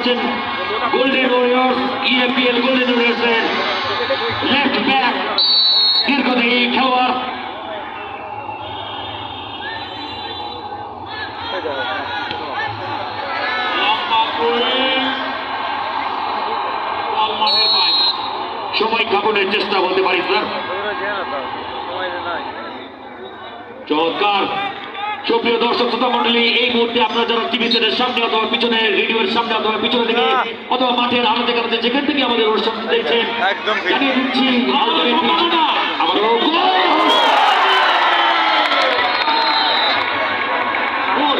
হচ্ছেন golden warriors EAPL golden warriors এর left back দীর্ঘদেহী খেলোয়াড়। সময় কাপড়ের চেষ্টা বলতে পারি স্যার চমৎকার সুপ্রিয় দর্শক শ্রোতা মন্ডলী এই মুহূর্তে আপনারা যারা টিভি সেটের সামনে অথবা পিছনে রেডিওর সামনে অথবা পিছনে থেকে অথবা মাঠের আনন্দে কানাতে যেখান থেকে আমাদের অনুষ্ঠান দেখছেন একদম জানিয়ে দিচ্ছি। আবারও গোল! গোল!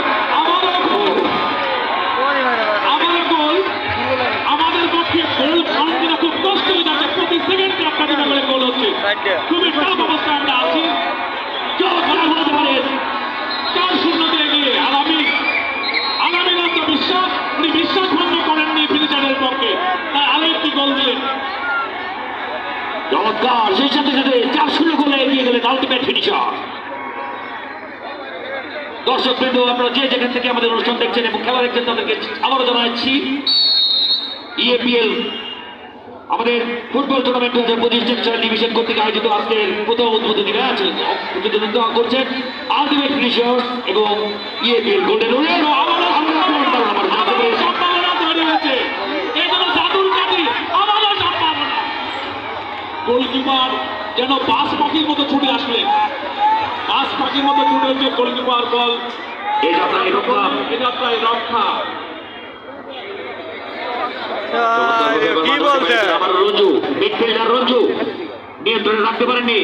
চমৎকার। সেই সাথে সাথে চার শূন্য গোলে এগিয়ে গেলেন আলটিমেট ফিনিশার দর্শক বৃন্দ, আপনারা যে যেখান থেকে আমাদের অনুষ্ঠান দেখছেন এবং খেলা দেখছেন, তাদেরকে আবারও জানাচ্ছি ইএপিএল আমাদের ফুটবল টুর্নামেন্ট দু হাজার পঁচিশ টেক্সটাইল ডিভিশন কর্তৃক আয়োজিত আজকের প্রথম উদ্বোধনী ম্যাচ। উদ্বোধন করছেন আলটিমেট ফিনিশার্স এবং ইএপিএল গোল্ডেন সম্ভাবনা গোলকিপার যেন বাস পাখির মতো ছুটে আসলেন বাস পাখির মতো ছুটে হচ্ছে গোলকিপার বল। এই যাত্রায় রক্ষা? এই যাত্রায় রক্ষা। কি বলতে আবার রঞ্জু মিডফিল্ডার রঞ্জু? নিয়ন্ত্রণে রাখতে পারেননি।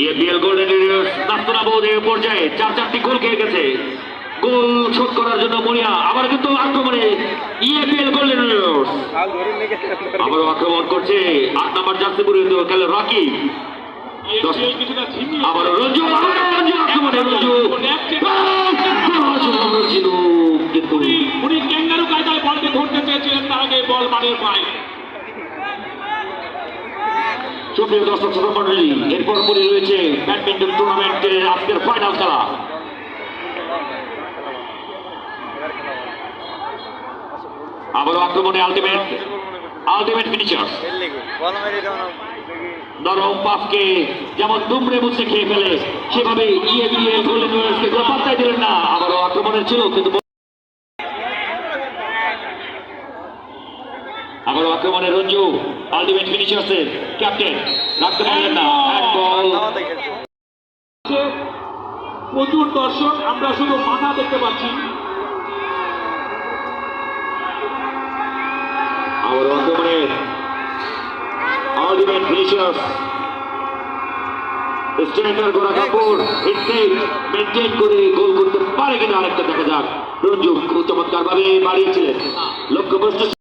ইএপিএল গোল্ডেন এরিয়ার্স নাস্তনা পর্যায়ে চার চারটি গোল খেয়ে গেছে। গোল শোধ করার জন্য মরিয়া আবার কিন্তু আক্রমণে। ইএপিএল এরিয়ার্স আবারও আক্রমণ করছে। আট নম্বর জার্সি পরিহিত খেলে রকি। আবার রঞ্জু রঞ্জু আক্রমণে রঞ্জু। ছিল কিন্তু উনি ক্যাঙ্গারু কায়দায় বলকে ধরতে চেয়েছিলেন তার আগে বল মাঠের পায় সুপ্রিয় দর্শক শ্রোতা মন্ডলী এরপর পরে রয়েছে ব্যাডমিন্টন টুর্নামেন্টের আজকের ফাইনাল খেলা। আবারও আক্রমণে আলটিমেট আলটিমেট ফিনিশার নরম পাফকে যেমন দুমড়ে মুছে খেয়ে ফেলে সেভাবে ইয়ে দিয়ে গোল্ডেন ওয়ারিয়র্সকে পাত্তাই দিলেন না। আবারও আক্রমণের ছিল, কিন্তু আবারও আক্রমণে রঞ্জু আলটিমেট ফিনিশার্সের ক্যাপ্টেন রাখতে পারলেন না। প্রচুর দর্শক, আমরা শুধু মাথা দেখতে পাচ্ছি। Ultimate finishers. Striker Gora Kapoor হিটকে maintain করে গোল করতে পারে কিনা আরেকটা দেখা যাক রঞ্জু খুব চমৎকার ভাবে বাড়িয়েছিলেন লক্ষ্যবস্তু